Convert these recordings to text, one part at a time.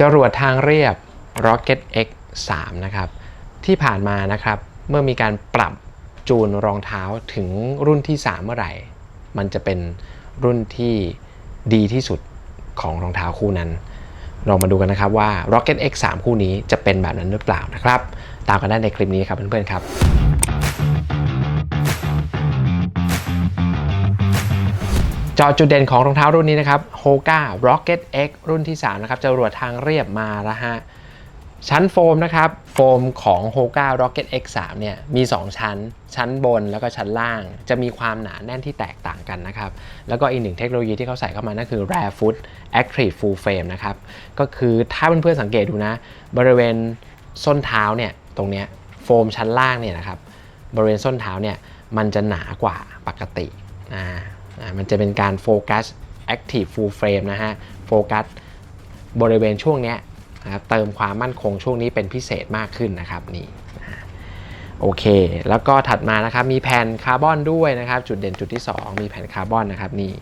จรวดทางเรียบ Rocket X 3นะครับ ที่ผ่านมานะครับ เมื่อมีการปรับจูนรองเท้าถึงรุ่นที่ 3 เมื่อไหร่ มันจะเป็นรุ่นที่ดีที่สุดของรองเท้าคู่นั้นเรามาดูกันนะครับว่า Rocket X 3คู่นี้จะเป็นแบบนั้นหรือเปล่านะครับ ตามกันได้ในคลิปนี้ครับเพื่อนๆครับ จอจุดเด่นของรองเท้ารุ่นนี้นะครับ Hoka Rocket X รุ่นที่ 3 นะครับจรวดทางเรียบมาแล้วฮะ ชั้นโฟมนะครับ โฟมของ Hoka Rocket X 3เนี่ยมี 2 ชั้น ชั้นบนแล้วก็ชั้นล่าง จะมีความหนาแน่นที่แตกต่างกันนะครับ แล้วก็อีกหนึ่งเทคโนโลยีที่เขาใส่เข้ามานั่นคือ Rare Foot Active Full Frame นะครับ ก็คือถ้าเพื่อนๆสังเกตดูนะ บริเวณส้นเท้าเนี่ยตรงเนี้ยโฟมชั้นล่างเนี่ยนะครับบริเวณส้นเท้าเนี่ยมันจะหนากว่าปกติอ่า มันจะเป็นการโฟกัส Active Full Frame นะฮะ โฟกัสบริเวณช่วงเนี้ยนะครับเติมความมั่นคงช่วงนี้เป็นพิเศษมากขึ้นนะครับนี่โอเค แล้วก็ถัดมานะครับมีแผ่นคาร์บอนด้วยนะครับ จุดเด่นจุดที่ 2 มีแผ่นคาร์บอนนะครับนี่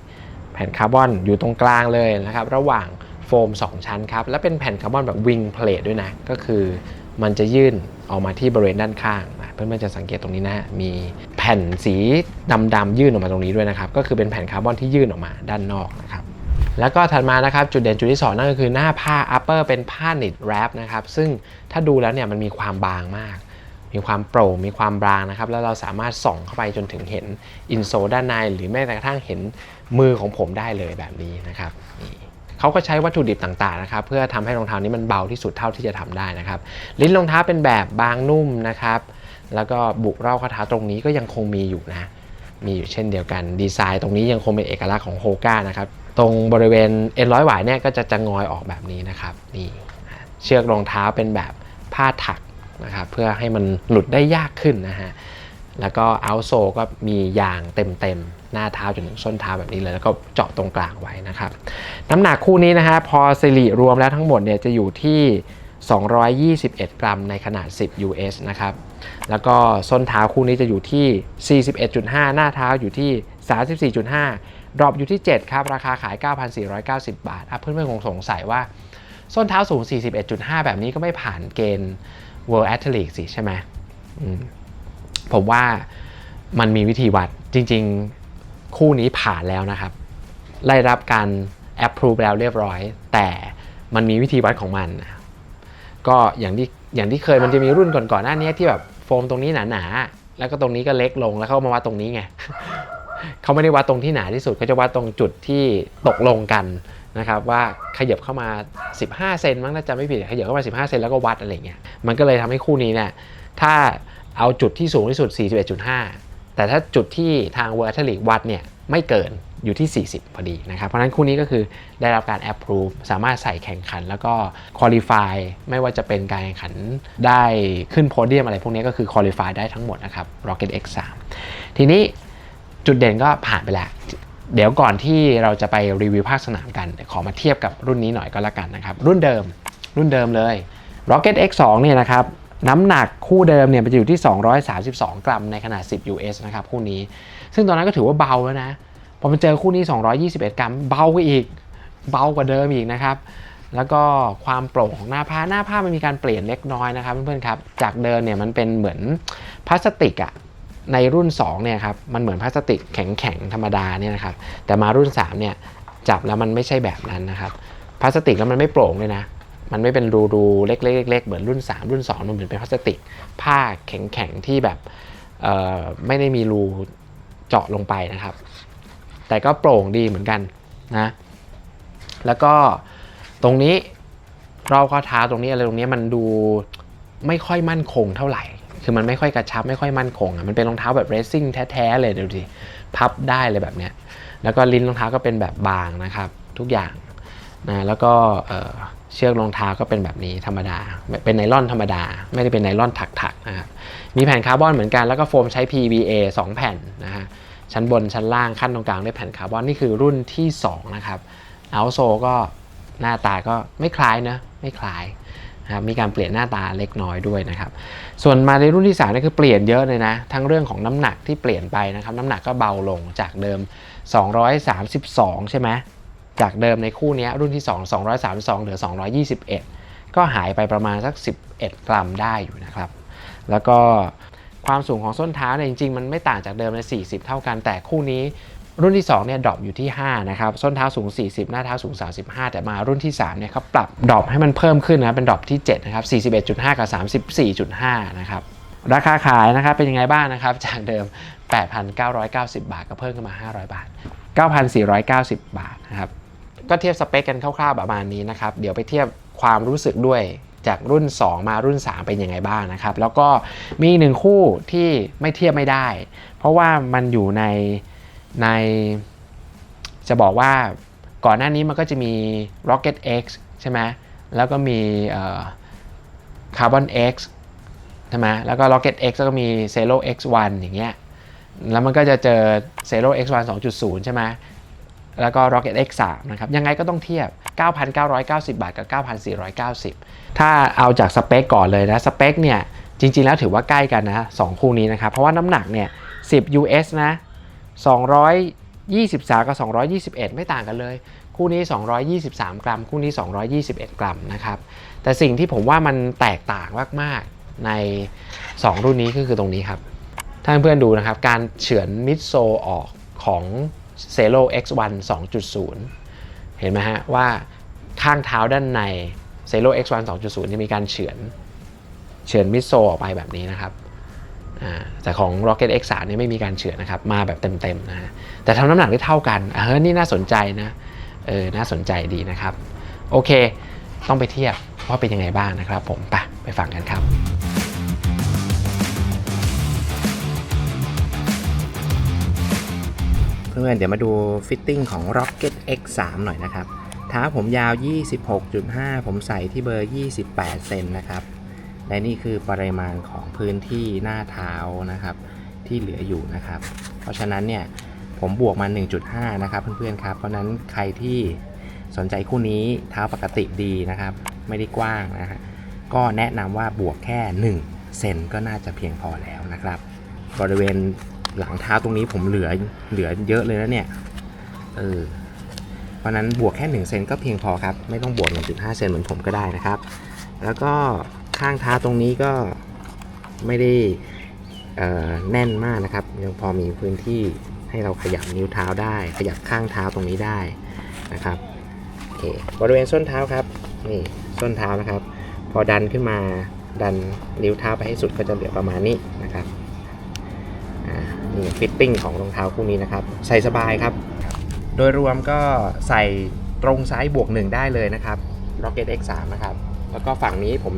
แผ่นคาร์บอนอยู่ตรงกลางเลยนะครับ ระหว่างโฟม 2 ชั้นครับ และเป็นแผ่นคาร์บอนแบบวิงเพลทด้วยนะ ก็คือมันจะยื่นออกมาที่บริเวณด้านข้าง เพื่อนๆจะสังเกตตรงนี้นะมี แผ่นสีดำๆยื่นออกมาตรงนี้ด้วยนะครับ ก็คือเป็นแผ่นคาร์บอนที่ยื่นออกมาด้านนอกนะครับแล้วก็ถัดมานะครับจุดเด่นจุดที่ 2 นั่นก็คือหน้าผ้า upper เป็นผ้าหนิดแรปนะครับซึ่งถ้าดูแล้วเนี่ยมันมีความบางมาก มีความโปร่งมีความบางนะครับ แล้วเราสามารถส่องเข้าไปจนถึงเห็นอินโซด้านใน หรือแม้แต่กระทั่งเห็นมือของผมได้เลยแบบนี้นะครับนี่เขาก็ใช้วัตถุดิบต่างๆนะครับเพื่อทำให้รองเท้านี้มันเบาที่สุดเท่าที่จะทำได้นะครับ ลิ้นรองเท้าเป็นแบบบางนุ่มนะครับ แล้วก็บุกเร่าข้อเท้าตรงนี้ก็ยังคงมีอยู่นะ มีอยู่เช่นเดียวกัน ดีไซน์ตรงนี้ยังคงเป็นเอกลักษณ์ของโฮก้านะครับ ตรงบริเวณเอ็นร้อยหวายเนี่ยก็จะจะงอยออกแบบนี้นะครับ นี่เชือกรองเท้าเป็นแบบผ้าถักนะครับ เพื่อให้มันหลุดได้ยากขึ้นนะฮะ แล้วก็เอาโซก็มียางเต็มๆ หน้าเท้าจนถึงส้นเท้าแบบนี้เลย แล้วก็เจาะตรงกลางไว้นะครับ น้ำหนักคู่นี้นะฮะ พอสิริรวมแล้วทั้งหมดเนี่ยจะอยู่ที่ 221 กรัมในขนาด 10 US นะครับ แล้วก็ส้นเท้าคู่นี้จะอยู่ที่ 41.5 หน้าเท้าอยู่ที่ 34.5 ดรอปอยู่ที่ 7 ครับ ราคาขาย 9,490 บาทอะเพื่อนๆคงสงสัยว่า ส้นเท้าสูง 41.5 แบบนี้ก็ไม่ผ่านเกณฑ์ World Athlete สิใช่ไหมมผมว่ามันมีวิธีวัดจริงๆคู่นี้ผ่านแล้วนะครับ ได้รับการ approve แล้วเรียบร้อย แต่มันมีวิธีวัดของมันนะก็อย่างที่อย่างที่เคยมันจะมีรุ่นก่อนๆหน้านี้ที่แบบ มตรงนี้หนาๆแล้วก็ตรงนี้ก็เล็กลงแล้วเขามาวัดตรงนี้ไงเขาไม่ได้วัดตรงที่หนาที่สุดเขาจะวัดตรงจุดที่ตกลงกันนะครับว่าขยับเข้ามา 15 เซนมั้งถ้าจำไม่ผิดขยับเข้ามา 15 เซนแล้วก็วัดอะไรเงี้ยมันก็เลยทำให้คู่นี้เนี่ยถ้าเอาจุดที่สูงที่สุด 41.5 แต่ถ้าจุดที่ทางเวอร์ทัลีวัดเนี่ยไม่เกิน อยู่ที่ 40 พอดีนะครับ เพราะนั้นคู่นี้ก็คือได้รับการ approve สามารถใส่แข่งขัน แล้วก็ qualify ไม่ว่าจะเป็นการแข่งขันได้ขึ้นโพเดียมอะไรพวกนี้ก็คือ qualify ได้ทั้งหมดนะครับ Rocket X3 ทีนี้จุดเด่นก็ผ่านไปแล้ว เดี๋ยวก่อนที่เราจะไปรีวิวภาคสนามกัน ขอมาเทียบกับรุ่นนี้หน่อยก็แล้วกันนะครับ รุ่นเดิม รุ่นเดิมเลย Rocket X2 เนี่ยนะครับน้ำหนักคู่เดิมเนี่ยมันจะอยู่ที่ 232 กรัมในขนาด 10 US นะครับคู่นี้ ซึ่งตอนนั้นก็ถือว่าเบาแล้วนะ พอมาเจอคู่นี้ 221 กรัม เบากว่าอีก เบากว่าเดิมอีกนะครับ แล้วก็ความโปร่งของหน้าผ้าหน้าผ้ามันมีการเปลี่ยนเล็กน้อยนะครับเพื่อนๆครับ จากเดิมเนี่ยมันเป็นเหมือนพลาสติกอะในรุ่น2เนี่ยครับมันเหมือนพลาสติกแข็งๆธรรมดาเนี่ยนะครับ แต่มารุ่น3เนี่ยจับแล้วมันไม่ใช่แบบนั้นนะครับพลาสติกแล้วมันไม่โปร่งเลยนะ มันไม่เป็นรูๆเล็กๆๆเหมือนรุ่น 3 รุ่น 2 มันเหมือนเป็นพลาสติก ผ้าแข็งๆที่แบบไม่ได้มีรูเจาะลงไปนะครับ แต่ก็โปร่งดีเหมือนกันนะแล้วก็ตรงนี้รอบข้อเท้าตรงนี้อะไรตรงนี้มันดูไม่ค่อยมั่นคงเท่าไหร่ คือมันไม่ค่อยกระชับไม่ค่อยมั่นคงอะมันเป็นรองเท้าแบบเรซซิ่งแท้ๆเลยดูดิพับได้เลยแบบเนี้ยแล้วก็ลิ้นรองเท้าก็เป็นแบบบางนะครับ ทุกอย่างนะแล้วก็เอ่อเชือกรองเท้าก็เป็นแบบนี้ธรรมดา เป็นไนล่อนธรรมดา ไม่ได้เป็นไนล่อนถักๆนะครับมีแผ่นคาร์บอนเหมือนกันแล้วก็โฟมใช้ PVA 2 แผ่นนะฮะ ชั้นบนชั้นล่างขั้นตรงกลางด้วยแผ่นคาร์บอนนี่คือรุ่นที่ 2 นะครับเอาโซก็หน้าตาก็ไม่คล้ายนะไม่คล้ายนะครับมีการเปลี่ยนหน้าตาเล็กน้อยด้วยนะครับ ส่วนมาในรุ่นที่3นี่คือเปลี่ยนเยอะเลยนะ ทั้งเรื่องของน้ำหนักที่เปลี่ยนไปนะครับน้ำหนักก็เบาลงจากเดิม 232 ใช่ไหมจากเดิมในคู่นี้รุ่นที่ 2 232 เหลือ 221 ก็หายไปประมาณสัก 11 กรัมได้อยู่นะครับ แล้วก็ ความสูงของส้นเท้าเนี่ยจริงๆ มันไม่ต่างจากเดิมเลย40 เท่ากัน แต่คู่นี้รุ่นที่2เนี่ยดรอปอยู่ที่5นะครับส้นเท้าสูง 40 หน้าเท้าสูง 35 แต่มารุ่นที่3เนี่ยเขาปรับดรอปให้มันเพิ่มขึ้นนะเป็นดรอปที่7นะครับ41.5 กับ 34.5 นะครับราคาขายนะครับเป็นยังไงบ้างนะครับจากเดิม 8,990 บาทก็เพิ่มขึ้นมา 500 บาท 9,490 บาทนะครับก็เทียบสเปคกันคร่าวๆประมาณนี้นะครับเดี๋ยวไปเทียบความรู้สึกด้วย จากรุ่น 2 มารุ่น 3 เป็นยังไงบ้างนะครับ แล้วก็มีหนึ่งคู่ที่ไม่เทียบไม่ได้ เพราะว่ามันอยู่ในใน จะบอกว่าก่อนหน้านี้มันก็จะมี Rocket X ใช่ไหมแล้วก็มีเอ่อ Carbon X ใช่ไหมแล้วก็ Rocket X แล้วก็มี Zero X1 อย่างเงี้ยแล้วมันก็จะเจอ Zero X1 2.0 ใช่ไหมแล้วก็ Rocket X3 นะครับ ยังไงก็ต้องเทียบ 9,990 บาทกับ 9,490 ถ้าเอาจากสเปคก่อนเลยนะ สเปคเนี่ย จริง ๆ แล้วถือว่าใกล้กันนะสองคู่นี้นะครับ เพราะว่าน้ำหนักเนี่ย 10 US นะ 223 กับ 221 ไม่ต่างกันเลย คู่นี้ 223 กรัม คู่นี้ 221 กรัมนะครับ แต่สิ่งที่ผมว่ามันแตกต่างมากๆใน 2 รุ่นนี้ก็คือตรงนี้ครับท่านเพื่อนดูนะครับ การเฉือนมิดโซออกของ c e l o X1 2.0 เห็นไหมฮะว่าข้างเท้าด้านใน c e l o X1 2.0จะมีการเฉือนเฉือนมิโซออกไปแบบนี้นะครับแต่ของ Rocket X3 เนี่ยไม่มีการเฉือนนะครับมาแบบเต็มๆนะฮะแต่ทำน้ำหนักได้เท่ากันเออนี่น่าสนใจนะเออน่าสนใจดีนะครับ โอเค ต้องไปเทียบว่าเป็นยังไงบ้างนะครับผมไปไปฟังกันครับ พื่อนๆ เดี๋ยวมาดูฟิตติ้งของ Rocket X3 หน่อยนะครับเท้าผมยาว 26.5 ผมใส่ที่เบอร์ 28 เซนนะครับ และนี่คือปริมาณของพื้นที่หน้าเท้านะครับ ที่เหลืออยู่นะครับ เพราะฉะนั้นเนี่ยผมบวกมา 1.5 นะครับเพื่อนๆครับ เพราะฉะนั้นใครที่สนใจคู่นี้เท้าปกติดีนะครับ ไม่ได้กว้างนะฮะก็แนะนำว่าบวกแค่ 1 เซนก็น่าจะเพียงพอแล้วนะครับ บริเวณ หลังเท้าตรงนี้ผมเหลือเหลือเยอะเลยนะเนี่ย เออ เพราะนั้นบวกแค่ 1 เซนก็เพียงพอครับ ไม่ต้องบวก 1.5 เซนเหมือนผมก็ได้นะครับ แล้วก็ข้างเท้าตรงนี้ก็ไม่ได้แน่นมากนะครับ ยังพอมีพื้นที่ให้เราขยับนิ้วเท้าได้ ขยับข้างเท้าตรงนี้ได้นะครับโอเคบริเวณส้นเท้าครับนี่ส้นเท้านะครับ พอดันขึ้นมาดันนิ้วเท้าไปให้สุดก็จะเหลือประมาณนี้นะครับ นี่ฟิตติ้งของรองเท้าคู่นี้นะครับ ใส่สบายครับ โดยรวมก็ใส่ตรงซ้ายบวกหนึ่งได้เลยนะครับ Rocket X3 นะครับ แล้วก็ฝั่งนี้ผม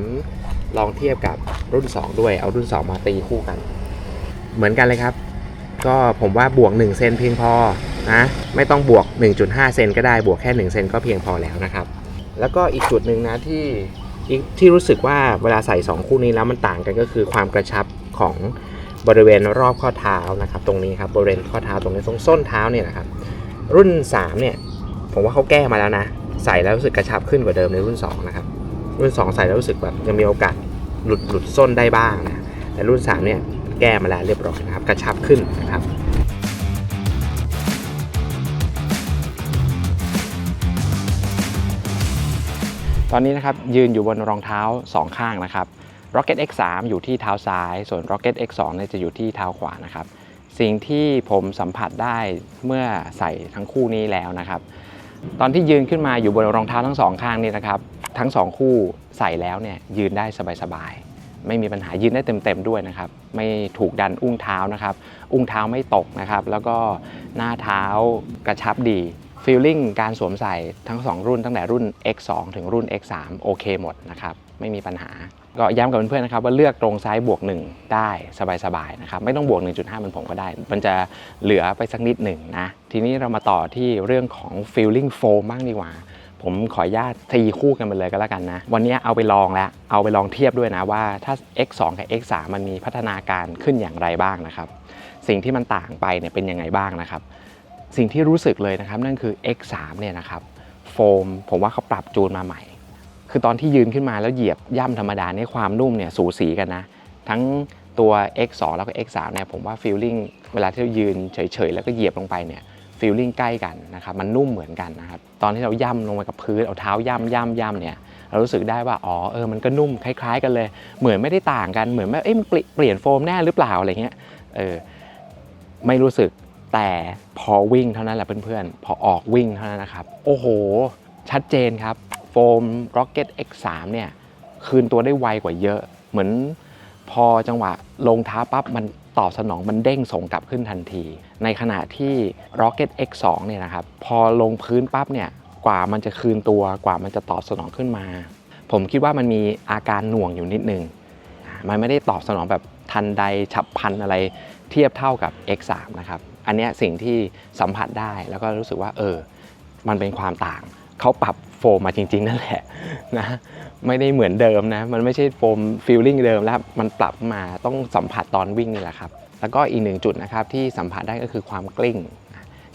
ลองเทียบกับรุ่น 2 ด้วย เอารุ่น 2 มาตีคู่กัน เหมือนกันเลยครับ ก็ผมว่าบวก 1 เซนเพียงพอนะ ไม่ต้องบวก 1.5 เซนก็ได้ บวกแค่ 1 เซนก็เพียงพอแล้วนะครับ แล้วก็อีกจุดหนึ่งนะที่ที่รู้สึกว่าเวลาใส่ 2 คู่นี้แล้วมันต่างกันก็คือความกระชับของ บริเวณรอบข้อเท้านะครับ ตรงนี้ครับบริเวณข้อเท้าตรงนี้ตรงส้นเท้าเนี่ยนะครับ รุ่น 3 เนี่ย ผมว่าเขาแก้มาแล้วนะ ใส่แล้วรู้สึกกระชับขึ้นกว่าเดิมในรุ่น 2 นะครับ รุ่น 2 ใส่แล้วรู้สึกแบบยังมีโอกาสหลุดหลุดส้นได้บ้างนะแต่รุ่น 3 เนี่ยแก้มาแล้วเรียบร้อยนะครับ กระชับขึ้นนะครับตอนนี้นะครับยืนอยู่บนรองเท้า2ข้างนะครับ Rocket X3 อยู่ที่เท้าซ้าย ส่วน Rocket X2 เนี่ยจะอยู่ที่เท้าขวานะครับ สิ่งที่ผมสัมผัสได้เมื่อใส่ทั้งคู่นี้แล้วนะครับ ตอนที่ยืนขึ้นมาอยู่บนรองเท้าทั้งสองข้างนี่นะครับ ทั้งสองคู่ใส่แล้วเนี่ยยืนได้สบายๆ ไม่มีปัญหายืนได้เต็มๆด้วยนะครับ ไม่ถูกดันอุ้งเท้านะครับ อุ้งเท้าไม่ตกนะครับ แล้วก็หน้าเท้ากระชับดีฟีลลิ่งการสวมใส่ทั้ง 2 รุ่นตั้งแต่รุ่น X2 ถึงรุ่น X3 โอเคหมดนะครับ ไม่มีปัญหา ก็ย้ำกับเพื่อนๆนะครับว่าเลือกตรงซ้ายบวก 1 ได้สบายๆนะครับไม่ต้องบวก 1.5เหมือนผมก็ได้ มันจะเหลือไปสักนิดหนึ่งนะ ทีนี้เรามาต่อที่เรื่องของ feeling foam บ้างดีกว่า ผมขออนุญาตตีคู่กันไปเลยก็แล้วกันนะ วันนี้เอาไปลองแล้ว เอาไปลองเทียบด้วยนะว่าถ้า X2 กับ X3 มันมีพัฒนาการขึ้นอย่างไรบ้างนะครับ สิ่งที่มันต่างไปเนี่ยเป็นยังไงบ้างนะครับ สิ่งที่รู้สึกเลยนะครับนั่นคือ X3 เนี่ยนะครับโฟมผมว่าเขาปรับจูนมาใหม่ คือตอนที่ยืนขึ้นมาแล้วเหยียบย่ำธรรมดาเนี่ยความนุ่มเนี่ยสูสีกันนะ ทั้งตัว X2 แล้วก็ X3 เนี่ยผมว่าฟีลลิ่งเวลาที่เรายืนเฉยๆ แล้วก็เหยียบลงไปเนี่ยฟีลลิ่งใกล้กันนะครับมันนุ่มเหมือนกันนะครับตอนที่เราย่ำลงไปกับพื้นเอาเท้าย่ำย่ำย่ำเนี่ยเรารู้สึกได้ว่าอ๋อเออมันก็นุ่มคล้าย ๆ กันเลย เหมือนไม่ได้ต่างกันเหมือนว่เอ๊ะมันเปลี่ยนโฟมแน่หรือเปล่าอะไรเงี้ยเออไม่รู้สึกแต่พอวิ่งเท่านั้นแหละเพื่อนๆพอออกวิ่งเท่านั้นนะครับ โอ้โห ชัดเจนครับ ฟม Rocket X3 เนี่ยคืนตัวได้ไวกว่าเยอะ เหมือนพอจังหวะลงท้าปั๊บมันตอบสนองมันเด้งส่งกลับขึ้นทันที ในขณะที่ Rocket X2 เนี่ยนะครับพอลงพื้นปั๊บเนี่ยกว่ามันจะคืนตัวกว่ามันจะตอบสนองขึ้นมา ผมคิดว่ามันมีอาการหน่วงอยู่นิดนึง มันไม่ได้ตอบสนองแบบทันใดฉับพลันอะไรเทียบเท่ากับ X3 นะครับ อันนี้สิ่งที่สัมผัสได้แล้วก็รู้สึกว่าเออ มันเป็นความต่าง เขาปรับโฟมมาจริง ๆ นั่นแหละนะไม่ได้เหมือนเดิมนะ มันไม่ใช่โฟมฟีลลิ่งเดิมแล้วมันปรับมาต้องสัมผัสตอนวิ่งนี่แหละครับ แล้วก็อีกหนึ่งจุดนะครับที่สัมผัสได้ก็คือความกลิ้ง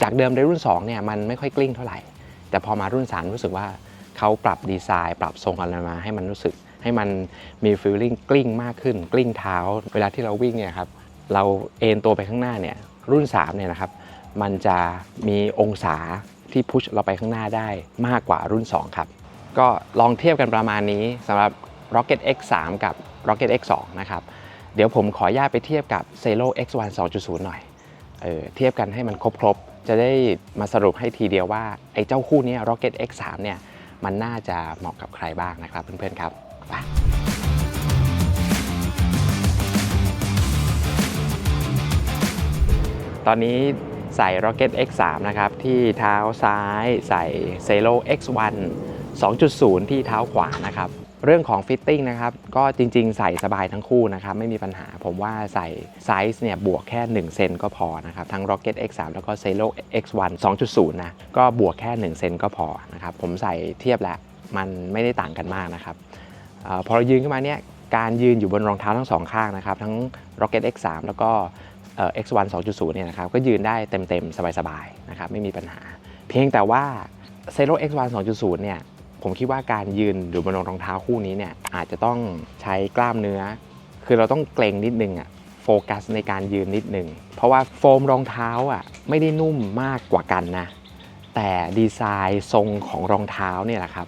จากเดิมในรุ่น2เนี่ยมันไม่ค่อยกลิ้งเท่าไหร่ แต่พอมารุ่น3รู้สึกว่าเขาปรับดีไซน์ ปรับทรงอะไรมาให้มันรู้สึก ให้มันมีฟีลลิ่งกลิ้งมากขึ้น กลิ้งเท้า เวลาที่เราวิ่งเนี่ยครับเราเอนตัวไปข้างหน้าเนี่ยรุ่น3เนี่ยนะครับมันจะมีองศา ที่พุชเราไปข้างหน้าได้มากกว่ารุ่น 2 ครับ ก็ลองเทียบกันประมาณนี้สำหรับ Rocket X3 กับ Rocket X2 นะครับ เดี๋ยวผมขออนุญาตไปเทียบกับ c e l o X1 2.0 หน่อยเออเทียบกันให้มันครบๆ จะได้มาสรุปให้ทีเดียวว่า ไอ้เจ้าคู่นี้ Rocket X3 เนี่ยมันน่าจะเหมาะกับใครบ้างนะครับเพื่อนๆครับไปตอนนี้ ใส่ Rocket X3 นะครับ ที่เท้าซ้ายใส่ c e l o X1 2.0 ที่เท้าขวานะครับ เรื่องของฟิตติ้งนะครับ ก็จริงๆ ใส่สบายทั้งคู่นะครับ ไม่มีปัญหาผมว่าใส่ไซส์เนี่ย บวกแค่ 1 เซนก็พอนะครับ ทั้ง Rocket X3 แล้วก็ c e l o X1 2.0 นะ ก็บวกแค่ 1 เซนก็พอนะครับ ผมใส่เทียบแล้ว มันไม่ได้ต่างกันมากนะครับอพอเรายืนขึ้นมาเนี่ยการยืนอยู่บนรองเท้าทั้งสองข้างนะครับ ทั้ง Rocket X3 แล้วก็ X1 2.0 เนี่ยนะครับก็ยืนได้เต็มๆ สบายๆนะครับไม่มีปัญหา เพียงแต่ว่า c e l o X1 2.0 เนี่ยผมคิดว่าการยืนอยู่บนรองเท้าคู่นี้เนี่ยอาจจะต้องใช้กล้ามเนื้อ คือเราต้องเกรงนิดนึงอะโฟกัสในการยืนนิดนึง เพราะว่าโฟมรองเท้าอะไม่ได้นุ่มมากกว่ากันนะ แต่ดีไซน์ทรงของรองเท้าเนี่ยแหละครับ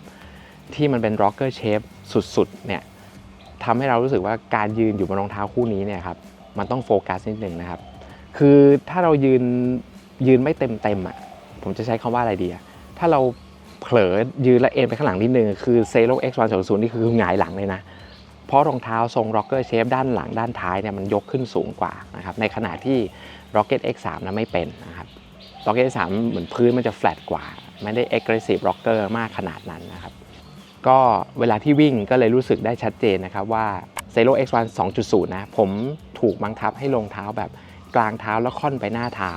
ที่มันเป็นร็อกเกอร์เชฟสุดๆเนี่ยทำให้เรารู้สึกว่าการยืนอยู่บนรองเท้าคู่นี้เนี่ยครับ มันต้องโฟกัสนิดหนึ่งนะครับ คือถ้าเรายืนยืนไม่เต็มเต็มอะผมจะใช้คำว่าอะไรดีอะถ้าเราเผลอยืนและเอ็นไปข้างหลังนิดนึงคือเซโ X1 2.0นี่คือหงายหลังเลยนะ เพราะรองเท้าทรง Rocker Shape ด้านหลังด้านท้ายเนี่ยมันยกขึ้นสูงกว่านะครับในขณะที่ Rocket X3 นะไม่เป็นนะครับ Rocket X3 เหมือนพื้นมันจะแฟลตกว่า ไม่ได้ aggressive rocker มากขนาดนั้นนะครับ ก็เวลาที่วิ่งก็เลยรู้สึกได้ชัดเจนนะครับว่า c e l o X1 2.0 นะผม ถูกบังคับให้ลงเท้าแบบกลางเท้าแล้วค่อนไปหน้าเท้า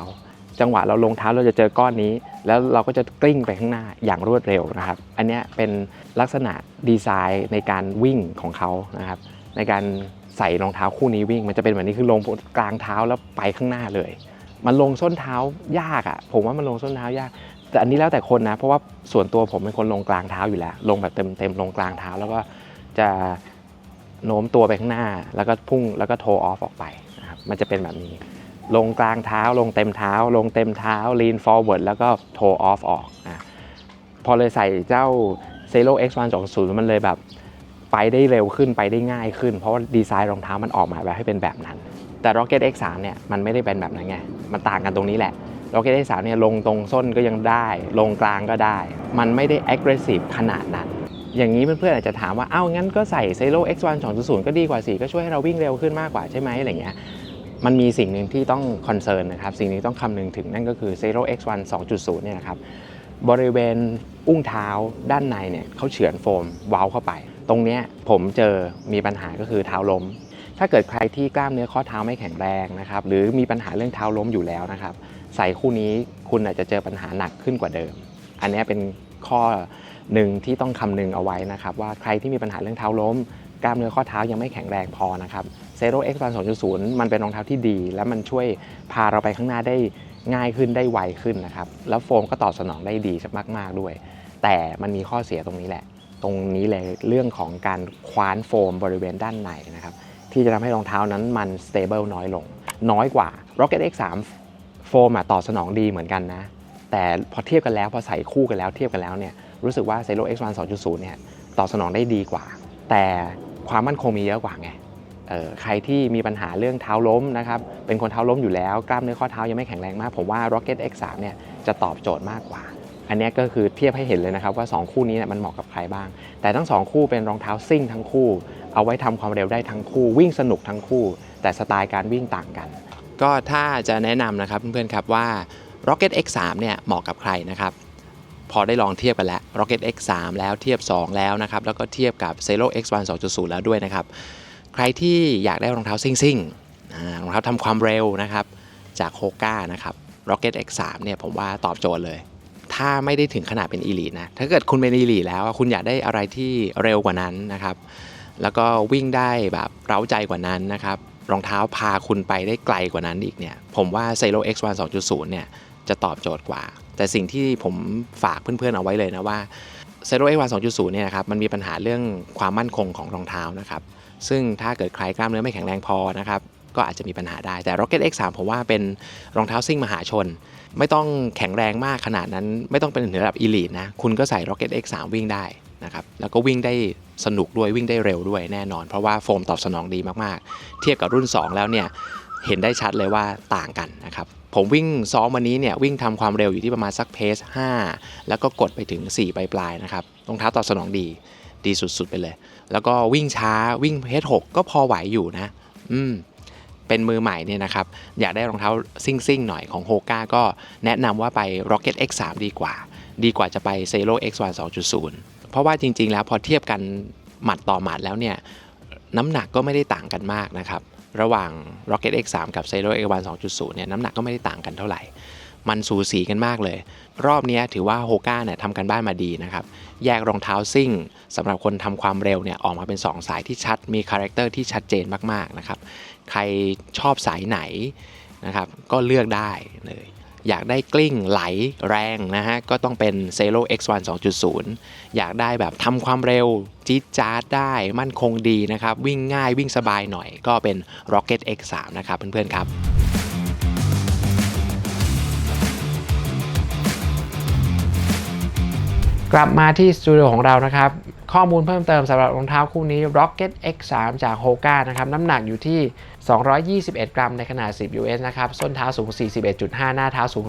จังหวะเราลงเท้าเราจะเจอก้อนนี้ แล้วเราก็จะกลิ้งไปข้างหน้าอย่างรวดเร็วนะครับ อันนี้เป็นลักษณะดีไซน์ในการวิ่งของเขานะครับ ในการใส่รองเท้าคู่นี้วิ่ง มันจะเป็นแบบนี้คือลงกลางเท้าแล้วไปข้างหน้าเลย มันลงส้นเท้ายากอะ่ะ ผมว่ามันลงส้นเท้ายาก แต่อันนี้แล้วแต่คนนะ เพราะว่าส่วนตัวผมเป็นคนลงกลางเท้าอยู่แล้ว ลงแบบเต็มเต็มๆลงกลางเท้าแล้วก็จะ โน้มตัวไปข้างหน้า แล้วก็พุ่งแล้วก็โทออฟออกไปนะครับมันจะเป็นแบบนี้ ลงกลางเท้าลงเต็มเท้า ลงเต็มเท้า lean forward แล้วก็โทออฟออกอะพอเลยใส่เจ้า c e l o X1 2.0มันเลยแบบไปได้เร็วขึ้นไปได้ง่ายขึ้น เพราะว่าดีไซน์รองเท้ามันออกมาแบบให้เป็นแบบนั้น แต่ Rocket X3 เนี่ยมันไม่ได้เป็นแบบนั้นไงมันต่างกันตรงนี้แหละ Rocket X3 เนี่ยลงตรงส้นก็ยังได้ ลงกลางก็ได้ มันไม่ได้ aggressive ขนาดนั้น อย่างนี้เพื่อนๆอาจจะถามว่าเอ้างั้นก็ใส่ c e l o X1 2.0 ก็ดีกว่าสิก็ช่วยให้เราวิ่งเร็วขึ้นมากกว่าใช่ไหมอะไรเงี้ยมันมีสิ่งหนึ่งที่ต้องคอนเซิร์นนะครับสิ่งนี้ต้องคำนึงถึงนั่นก็คือ c e l o X1 2.0 เนี่ยนะครับบริเวณอุ้งเท้าด้านในเนี่ยเขาเฉือนโฟมเว้าเข้าไป ตรงเนี้ยผมเจอมีปัญหาก็คือเท้าล้ม ถ้าเกิดใครที่กล้ามเนื้อข้อเท้าไม่แข็งแรงนะครับหรือมีปัญหาเรื่องเท้าล้มอยู่แล้วนะครับใส่คู่นี้คุณอาจจะเจอปัญหาหนักขึ้นกว่าเดิม อันนี้เป็นข้อ หนึ่งที่ต้องคำนึงเอาไว้นะครับว่าใครที่มีปัญหาเรื่องเท้าล้ม กล้ามเนื้อข้อเท้ายังไม่แข็งแรงพอนะครับเซโร X1 2.0มันเป็นรองเท้าที่ดี และมันช่วยพาเราไปข้างหน้าได้ง่ายขึ้นได้ไวขึ้นนะครับแล้วโฟมก็ตอบสนองได้ดีมาก ๆด้วย แต่มันมีข้อเสียตรงนี้แหละ ตรงนี้เลยเรื่องของการคว้านโฟมบริเวณด้านในนะครับที่จะทำให้รองเท้านั้นมัน stable น้อยลง น้อยกว่า Rocket X3 โฟมอะตอบสนองดีเหมือนกันนะแต่พอเทียบกันแล้วพอใส่คู่กันแล้วเทียบกันแล้วเนี่ย รู้สึกว่า z e r o X1 2.0 เนี่ยตอบสนองได้ดีกว่า แต่ความมั่นคงมีเยอะกว่าไงเออใครที่มีปัญหาเรื่องเท้าล้มนะครับ เป็นคนเท้าล้มอยู่แล้ว กล้ามเนื้อข้อเท้ายังไม่แข็งแรงมาก ผมว่า Rocket X3 เนี่ยจะตอบโจทย์มากกว่า อันนี้ก็คือเทียบให้เห็นเลยนะครับว่า 2 คู่นี้เนี่ยมันเหมาะกับใครบ้าง แต่ทั้ง 2 คู่เป็นรองเท้าซิ่งทั้งคู่ เอาไว้ทำความเร็วได้ทั้งคู่วิ่งสนุกทั้งคู่ แต่สไตล์การวิ่งต่างกัน ก็ถ้าจะแนะนำนะครับเพื่อนๆครับว่า Rocket X3 เนี่ยเหมาะกับใครนะครับ พอได้ลองเทียบกันแล้ว Rocket X3 แล้วเทียบ 2 แล้วนะครับ แล้วก็เทียบกับ z e r o X1 2.0 แล้วด้วยนะครับ ใครที่อยากได้รองเท้าซิ่งๆอ่ารองเท้าทำความเร็วนะครับจากโฮก้านะครับ Rocket X3 เนี่ยผมว่าตอบโจทย์เลย ถ้าไม่ได้ถึงขนาดเป็นอีลีนะ ถ้าเกิดคุณเป็นอีลีแล้วคุณอยากได้อะไรที่เร็วกว่านั้นนะครับ แล้วก็วิ่งได้แบบเร้าใจกว่านั้นนะครับ รองเท้าพาคุณไปได้ไกลกว่านั้นอีกเนี่ย ผมว่า z e r o X1 2.0 เนี่ยจะตอบโจทย์กว่า แต่สิ่งที่ผมฝากเพื่อนๆเอาไว้เลยนะว่า z e r o X1 2.0เนี่ยนะครับมันมีปัญหาเรื่องความมั่นคงของรองเท้านะครับซึ่งถ้าเกิดใครกล้ามเนื้อไม่แข็งแรงพอนะครับก็อาจจะมีปัญหาได้แต่ Rocket X3 ผมว่าเป็นรองเท้าซิ่งมหาชน ไม่ต้องแข็งแรงมากขนาดนั้น ไม่ต้องเป็นถึงระดับอีลีทนะคุณก็ใส่ Rocket X3 วิ่งได้นะครับแล้วก็วิ่งได้สนุกด้วยวิ่งได้เร็วด้วยแน่นอน เพราะว่าโฟมตอบสนองดีมากๆ เทียบกับรุ่น 2 แล้วเนี่ยเห็นได้ชัดเลยว่าต่างกันนะครับ ผมวิ่งซ้อมวันนี้เนี่ยวิ่งทำความเร็วอยู่ที่ประมาณสักเพส5แล้วก็กดไปถึง 4 ปลายๆนะครับรองเท้าตอบสนองดีดีสุดๆไปเลย แล้วก็วิ่งช้าวิ่งเพส6ก็พอไหวอยู่นะ อืมเป็นมือใหม่เนี่ยนะครับ อยากได้รองเท้าซิ่งๆหน่อยของโฮก้าก็แนะนำว่าไป Rocket X3 ดีกว่า ดีกว่าจะไป z e r o X1 2.0 เพราะว่าจริงๆแล้วพอเทียบกันหมัดต่อหมัดแล้วเนี่ย น้ำหนักก็ไม่ได้ต่างกันมากนะครับ ระหว่าง Rocket X3 กับ z e r o X1 2.0 เนี่ยน้ำหนักก็ไม่ได้ต่างกันเท่าไหร่ มันสูสีกันมากเลย รอบนี้ถือว่าโฮก้าเนี่ยทำกันบ้านมาดีนะครับ แยกรองเท้าซิ่งสำหรับคนทำความเร็วเนี่ยออกมาเป็น 2 สายที่ชัด มีคาแรคเตอร์ที่ชัดเจนมากๆนะครับ ใครชอบสายไหนนะครับก็เลือกได้เลย อยากได้กลิ้งไหลแรงนะฮะ ก็ต้องเป็น z e r o X1 2.0 อยากได้แบบทำความเร็วจี๊ดจ๊าดได้มั่นคงดีนะครับ วิ่งง่ายวิ่งสบายหน่อย ก็เป็น Rocket X3 นะครับเพื่อนๆครับกลับมาที่สตูดิโอของเรานะครับ ข้อมูลเพิ่มเติมสำหรับรองเท้าคู่นี้ Rocket X3 จาก Hoka นะครับ น้ำหนักอยู่ที่ 221 กรัมในขนาด 10 US นะครับ ส้นเท้าสูง 41.5 หน้าเท้าสูง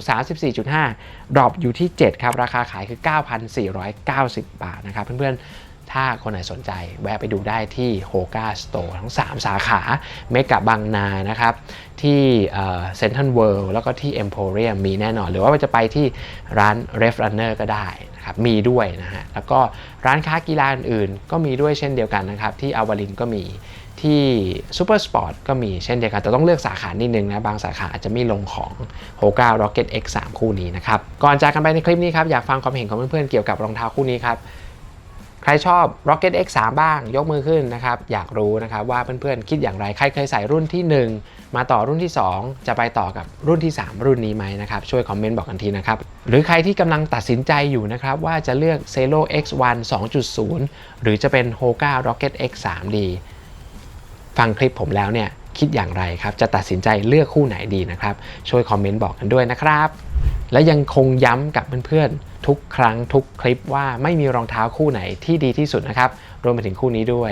34.5 ดรอปอยู่ที่ 7 ครับ ราคาขายคือ 9,490 บาทนะครับ เพื่อนๆ ถ้าคนไหนสนใจ แวะไปดูได้ที่ Hoka Store ทั้ง 3 สาขาเมกะบางนานะครับ ที่เซ็นทรัลเวิลด์แล้วก็ที่ Emporium มีแน่นอน หรือว่าจะไปที่ร้าน Ref Runner ก็ได้ นะครับมีด้วยนะฮะแล้วก็ร้านค้ากีฬาอื่นๆ ก็มีด้วยเช่นเดียวกันนะครับ ที่อาวาลินก็มีที่ซูเปอร์สปอร์ตก็มีเช่นเดียวกัน แต่ต้องเลือกสาขานิดนึงนะ บางสาขาอาจจะไม่ลงของ Hoka Rocket X3 คู่นี้นะครับ ก่อนจากกันไปในคลิปนี้ครับ อยากฟังความเห็นของเพื่อนๆเกี่ยวกับรองเท้าคู่นี้ครับ ใครชอบ Rocket X3 บ้างยกมือขึ้นนะครับ อยากรู้นะครับว่าเพื่อนๆคิดอย่างไร ใครเคยใส่รุ่นที่ 1 มาต่อรุ่นที่ 2 จะไปต่อกับรุ่นที่ 3 รุ่นนี้ไหมนะครับ ช่วยคอมเมนต์บอกกันทีนะครับ หรือใครที่กำลังตัดสินใจอยู่นะครับว่าจะเลือก c e l o X1 2.0 หรือจะเป็น Hoka Rocket X3 ดีฟังคลิปผมแล้วเนี่ยคิดอย่างไรครับ จะตัดสินใจเลือกคู่ไหนดีนะครับ ช่วยคอมเมนต์บอกกันด้วยนะครับ และยังคงย้ำกับเพื่อนๆทุกครั้งทุกคลิปว่าไม่มีรองเท้าคู่ไหนที่ดีที่สุดนะครับ รวมไปถึงคู่นี้ด้วย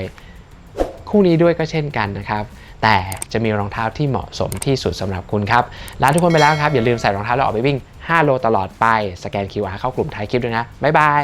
คู่นี้ด้วยก็เช่นกันนะครับ แต่จะมีรองเท้าที่เหมาะสมที่สุดสำหรับคุณครับลาทุกคนไปแล้วครับอย่าลืมใส่รองเท้าแล้วออกไปวิ่ง 5 โลตลอดไป สแกน QR เข้ากลุ่มท้ายคลิปด้วยนะบ๊ายบาย